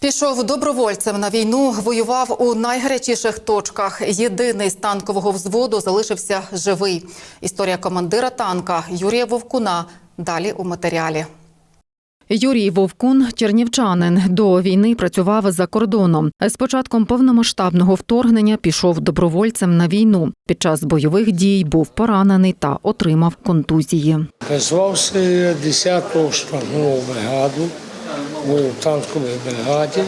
Пішов добровольцем на війну, воював у найгарячіших точках. Єдиний з танкового взводу залишився живий. Історія командира танка Юрія Вовкуна. Далі у матеріалі. Юрій Вовкун, чернівчанин, до війни працював за кордоном. З початком повномасштабного вторгнення пішов добровольцем на війну. Під час бойових дій був поранений та отримав контузії. Призвався я 10-ту штурмову бригаду, був у танковій бригаді,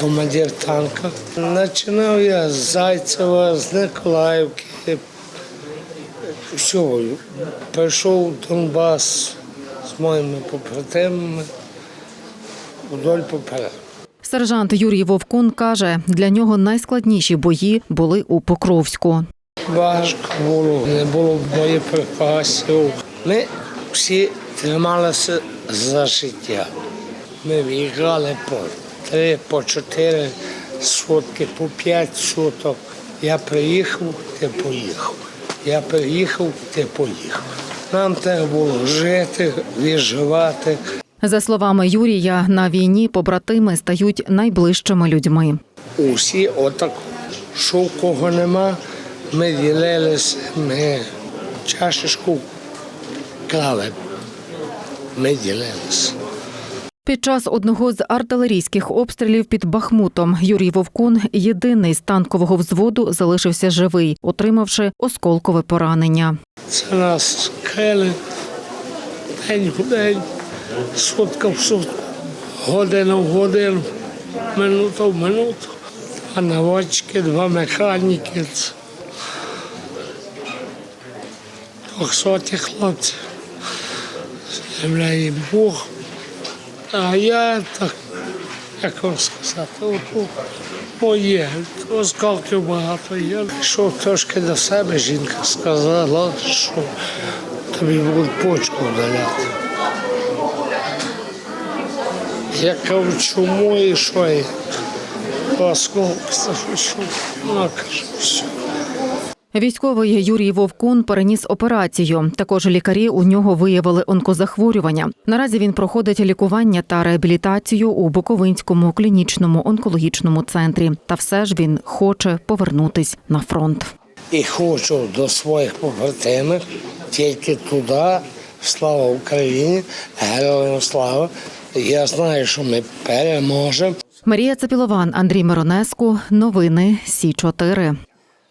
командир танка. Починав я з Зайцева, з Николаївки. Все, прийшов Донбас з моїми побратимами вдоль попереду. Сержант Юрій Вовкун каже, для нього найскладніші бої були у Покровську. Важко було, не було боєприпасів. Ми всі трималися за життя. Ми в'їжджали по три, по чотири сутки, по п'ять суток. Я приїхав, ти поїхав. Я приїхав, ти поїхав. Нам треба було жити, виживати. За словами Юрія, на війні побратими стають найближчими людьми. Усі отак, що кого нема, ми ділилися, ми чашечку клали. Під час одного з артилерійських обстрілів під Бахмутом Юрій Вовкун, єдиний з танкового взводу, залишився живий, отримавши осколкове поранення. Це нас крили день в день, сутка в сутку, година в годину, минута в минуту. Два наводчики, два механіки. Двохсоті хлопці. Земля Бог. А я так, як вам сказати, от, моє, осколків багато є. Йшов трошки до себе, жінка сказала, що тобі будуть почку вдаляти. Я кажу, чому і що я? Осколки, що? Вона каже, все. Військовий Юрій Вовкун переніс операцію. Також лікарі у нього виявили онкозахворювання. Наразі він проходить лікування та реабілітацію у Буковинському клінічному онкологічному центрі. Та все ж він хоче повернутись на фронт. І хочу до своїх побратимів тільки туди. Слава Україні, героям слава. Я знаю, що ми переможемо. Марія Цепілован, Андрій Миронеску. Новини Сі 4